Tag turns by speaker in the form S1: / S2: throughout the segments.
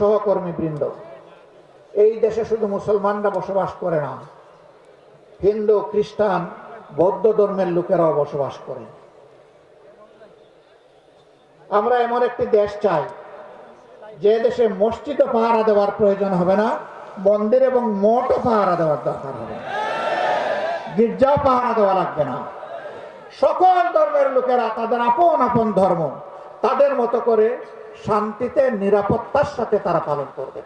S1: সহকর্মী বৃন্দ। এই দেশে শুধু মুসলমানরা বসবাস করে না, হিন্দু, খ্রিস্টান, বৌদ্ধ ধর্মের লোকেরাও বসবাস করে। আমরা এমন একটি দেশ চাই, যে দেশে মসজিদও পাহারা দেওয়ার প্রয়োজন হবে না, মন্দির এবং মঠও পাহারা দেওয়ার দরকার হবে। গির্জাও পাহারা দেওয়া লাগবে না। সকল ধর্মের লোকেরা তাদের আপন আপন ধর্ম, তাদের মতো করে শান্তিতে, নিরাপত্তার সাথে তারা পালন করবে।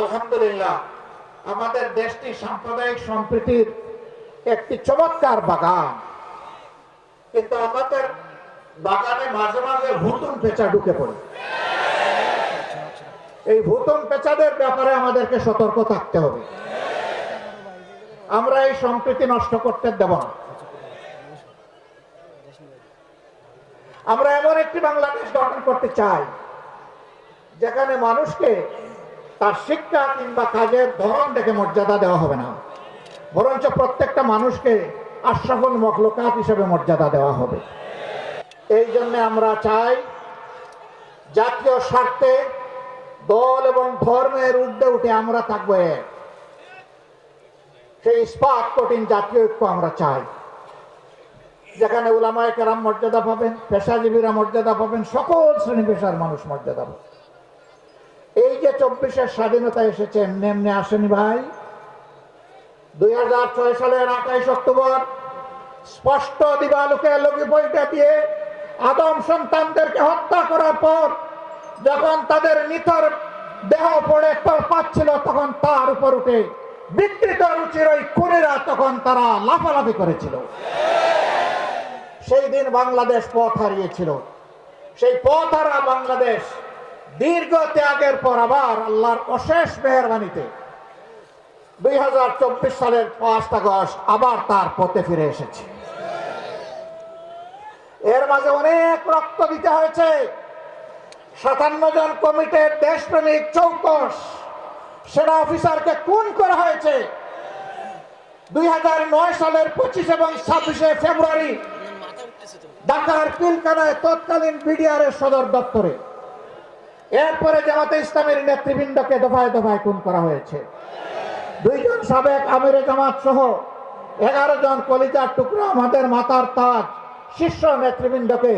S1: আলহামদুলিল্লাহ, আমাদের দেশটি সাম্প্রদায়িক সম্প্রীতির একটি চমৎকার বাগান। কিন্তু আমাদের বাগানে মাঝে মাঝে ভুতুন পেঁচা ঢুকে পড়ে। এই ভুতুন পেঁচাদের ব্যাপারে আমাদেরকে সতর্ক থাকতে হবে। আমরা এই সম্প্রীতি নষ্ট করতে দেব না। আমরা এমন একটি বাংলাদেশ গঠন করতে চাই, যেখানে মানুষকে তার শিক্ষা কিংবা কাজের ধরন দেখে মর্যাদা দেওয়া হবে না। বরঞ্চ প্রত্যেকটা মানুষকে আশ্রাফুল মখলুকাত হিসেবে মর্যাদা দেওয়া হবে। এই জন্য আমরা চাই জাতীয় স্বার্থে দল এবং ধর্মের ঊর্ধ্বে উঠে আমরা থাকব এক। সেই ইস্পাত কঠিন জাতীয় ঐক্য আমরা চাই। যেখানে উলামায় কেরাম মর্যাদা পাবেন, পেশাজীবীরা মর্যাদা পাবেন, সকল শ্রেণি পেশার মানুষ মর্যাদা পাবেন। এই যে চব্বিশের স্বাধীনতা এসেছে, এমনি এমনি আসেনি ভাই। দুই হাজার ছয় সালের আঠাইশ অক্টোবর, স্পষ্ট দিবালোকে লোকে বইটা দিয়ে আদম সন্তানদেরকে হত্যা করার পর যখন তাদের নিথর দেহ পড়ে পাচ্ছিল, তখন তার উপর উঠে বিকৃত রুচির ওই খুনিরা তখন তারা লাফালাফি করেছিল। সেই দিন বাংলাদেশ পথ হারিয়েছিল। সেই পথ হারা বাংলাদেশ দীর্ঘ ত্যাগের পর আবার আল্লাহর অশেষ মেহরবানিতে দুই হাজার চব্বিশ সালের পাঁচ আগস্ট আবার তার পথে ফিরে এসেছে। এর মাঝে অনেক রক্ত দিতে হয়েছে। সাতান্ন জন কমিটির দেশপ্রেমিক চৌকস সেনা অফিসারকে খুন করা হয়েছে। দুই হাজার নয় সালের পঁচিশ এবং ছাব্বিশে ফেব্রুয়ারি ঢাকার পিলকানায় তৎকালীন বিডিআর এর সদর দপ্তরে। এরপরে জামাতে ইসলামের নেতৃবৃন্দকে দফায় দফায় খুন করা হয়েছে। দুইজন সাবেক আমিরে জামাত সহ এগারো জন কলিজার টুকরা আমাদের মাতার তাজ শীর্ষ নেতৃবৃন্দকে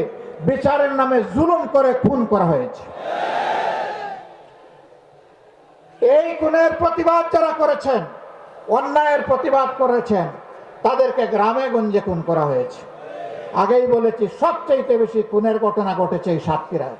S1: বিচারের নামে জুলুম করে খুন করা হয়েছে। এই খুনের প্রতিবাদ যারা করেছেন, অন্যায়ের প্রতিবাদ করেছেন, তাদেরকে গ্রামে গঞ্জে খুন করা হয়েছে। আগেই বলেছি সবচেয়ে বেশি খুনের ঘটনা ঘটেছে এই সাতক্ষীরায়।